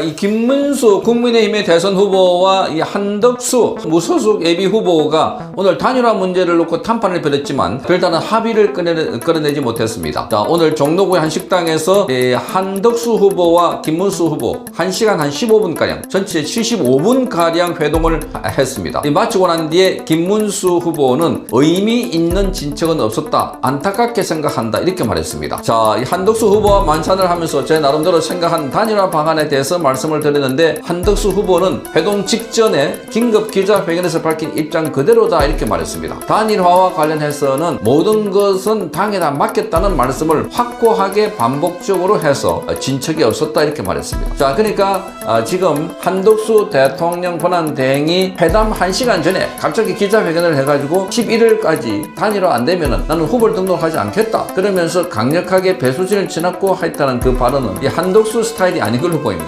이 김문수 국민의힘의 대선 후보와 이 한덕수 무소속 예비 후보가 오늘 단일화 문제를 놓고 탄판을 벌였지만 별다른 합의를 꺼내, 끌어내 지 못했습니다. 자, 오늘 종로구의 한 식당에서 이 한덕수 후보와 김문수 후보 1시간 한 15분가량 전체 75분가량 회동을 했습니다. 이 마치고 난 뒤에 김문수 후보는 의미 있는 진척은 없었다. 안타깝게 생각한다. 이렇게 말했습니다. 자, 이 한덕수 후보와 만찬을 하면서 제 나름대로 생각한 단일화 방안에 대해서 말씀을 드렸는데 한덕수 후보는 회동 직전에 긴급 기자회견에서 밝힌 입장 그대로다 이렇게 말했습니다. 단일화와 관련해서는 모든 것은 당에다 맡겼다는 말씀을 확고하게 반복적으로 해서 진척이 없었다 이렇게 말했습니다. 자, 그러니까 아, 지금 한덕수 대통령 권한 대행이 회담 1시간 전에 갑자기 기자회견을 해가지고 11일까지 단일화 안 되면은 나는 후보를 등록하지 않겠다. 그러면서 강력하게 배수진을 지났고 했다는 그 발언은 이 한덕수 스타일이 아닌 걸로 보입니다.